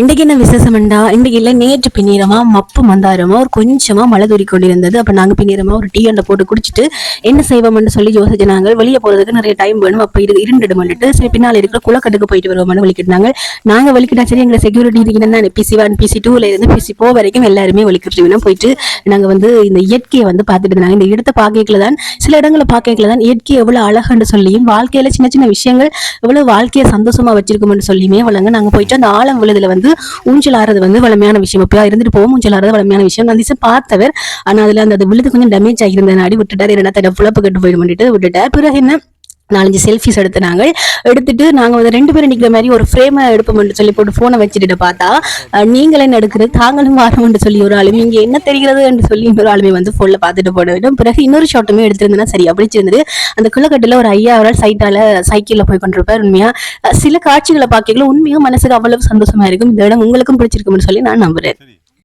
இன்றைக்கு என்ன விசேஷம்டா இன்றைக்கு இல்லை நேற்று பின்னீரமா மப்பு மந்தாரமா ஒரு கொஞ்சமா மழை தூரி கொண்டிருந்தது அப்ப நாங்க பின்னீரமா ஒரு டீ அண்டை போட்டு குடிச்சிட்டு என்ன செய்வோம்னு சொல்லி யோசிச்சு நாங்கள் வெளியே போறதுக்கு நிறைய டைம் வேணும். அப்ப இது இருண்டுடுமன்ட்டு சரி பின்னால் இருக்கிற குளக்கட்டுக்கு போயிட்டு வருவோம்னு வலிக்கிட்டாங்க நாங்க வலிக்கிட்டா சரி எங்களை செக்யூரிட்டி இருக்கீங்கன்னா பிசி ஒன் பிசி டூல இருந்து பிசி போ வரைக்கும் எல்லாருமே வலிக்கிட்டு போயிட்டு நாங்க வந்து இந்த இயற்கையை வந்து பார்த்துட்டு இருந்தாங்க இந்த இடத்தை பார்க்கல தான் சில இடங்களை பார்க்கல தான் இயற்கை எவ்வளவு அழகுன்னு சொல்லியும் வாழ்க்கையில சின்ன சின்ன விஷயங்கள் எவ்வளவு வாழ்க்கையை சந்தோஷமா வச்சிருக்கோம்னு சொல்லியுமே வளங்க நாங்க போயிட்டு அந்த ஆழம் விழுதுல வந்து ஊஞ்சல் ஆறது வந்து வளமையான விஷயம். இப்போ இருந்துட்டு போவோம் ஊஞ்சல் ஆறது வளமையான விஷயம். நான் திசை பார்த்தவர் ஆனா அதுல அந்த விழுது கொஞ்சம் டேமேஜ் ஆகியிருந்தனாடி விட்டுட்டார். என்ன தடவை புழப்பு கட்டு போயிடும் பண்ணிட்டு விட்டுட்டார். பிறகு என்ன? நாலஞ்சு செல்ஃபிஸ் எடுத்து நாங்கள் எடுத்துட்டு நாங்க வந்து ரெண்டு பேரும் நிக்கிற மாதிரி ஒரு ஃப்ரேமை எடுப்போம்னு சொல்லி போட்டு போனை வச்சுட்டு பார்த்தா நீங்களே என்ன எடுக்கிறது? தாங்களும் வாரம்னு சொல்லி ஒரு ஆளுமே இங்க என்ன தெரிகிறது என்று சொல்லி இன்னொரு ஆளுமே வந்து போன்ல பார்த்துட்டு போட வேண்டும் பிறகு இன்னொரு ஷாட்டுமே எடுத்திருந்தேன்னா சரி அப்படிச்சிருந்தது அந்த குள்ளக்கட்டுல ஒரு ஐயா அவரால் சைட்டால சைக்கிள்ல போய் கொண்டிருப்பார் உண்மையா? சில காட்சிகளை பார்க்கல உண்மையா மனசுக்கு அவ்வளவு சந்தோஷமா இருக்கும். இந்த இடம் உங்களுக்கும் பிடிச்சிருக்கும்னு சொல்லி நான் நம்புறேன்.